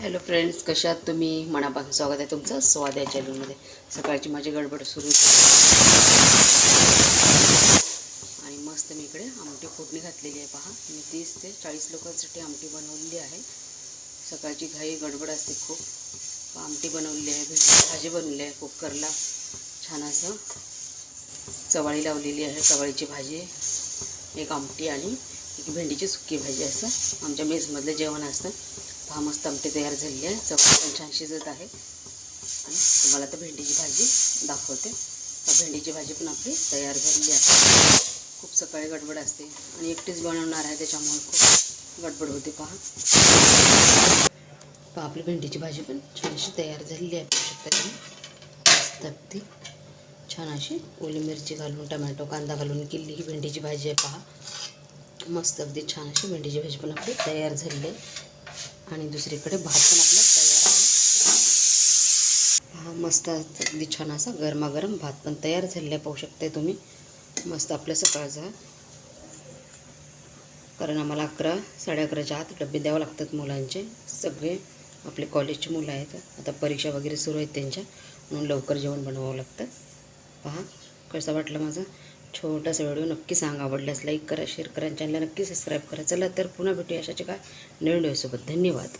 Hello friends कशात तुम्ही? मनापासून स्वागत आहे तुमचं स्वाद या चॅनलमध्ये. सकाळची माझी गडबड सुरू आणि मस्त मी इकडे आमटी फोडणी घातलेली आहे पहा. मी तीस ते चाळीस लोकांसाठी आमटी बनवलेली आहे. सकाळची घाई गडबड असते खूप. आमटी बनवलेली आहे भाजी बनवली आहे कुकरला छान असं चवाळी लावलेली आहे चवाळीची भाजी एक आमटी आणि एक भेंडीची सुकी भाजी असं आमच्या मेसमधलं जेवण असतं. पहा मस्त आमटी तयार झालेली आहे. चवळी पण छान शिजत आहे. आणि तुम्हाला तर भेंडीची भाजी दाखवते. तर भेंडीची भाजी पण आपली तयार झालेली आहे. खूप सकाळी गडबड असते. आणि एकटीच बनवणार आहे त्याच्यामुळे खूप गडबड होते पहा. पहा आपली भेंडीची भाजी पण छान अशी तयार झालेली आहे. शकता तुम्ही मस्त अगदी छान अशी ओली मिरची घालून टमॅटो कांदा घालून किल्ली ही भेंडीची भाजी आहे पहा. मस्त अगदी छान अशी भेंडीची भाजी पण आपली तयार झालेली आहे. आणि दुसरीकडे भात पण आपला तयार आहे. हा मस्त अगदी छान असा गरमागरम भात पण तयार झालेला आहे. पाहू शकते तुम्ही. मस्त आपल्या सकाळचा कारण आम्हाला अकरा साडे अकराच्या आत डबे द्यावं लागतात मुलांचे. सगळे आपले कॉलेजचे मुलं आहेत. आता परीक्षा वगैरे सुरू आहेत त्यांच्या. म्हणून लवकर जेवण बनवावं लागतं. पहा कसा वाटला माझा. छोटासा व्हिडिओ नक्की सांगा. आवडल्यास लाईक करा शेअर करा चॅनलला नक्की सबस्क्राईब करा. चला तर पुन्हा भेटूया अशाचे काय नवीन व्हिडिओसोबत धन्यवाद.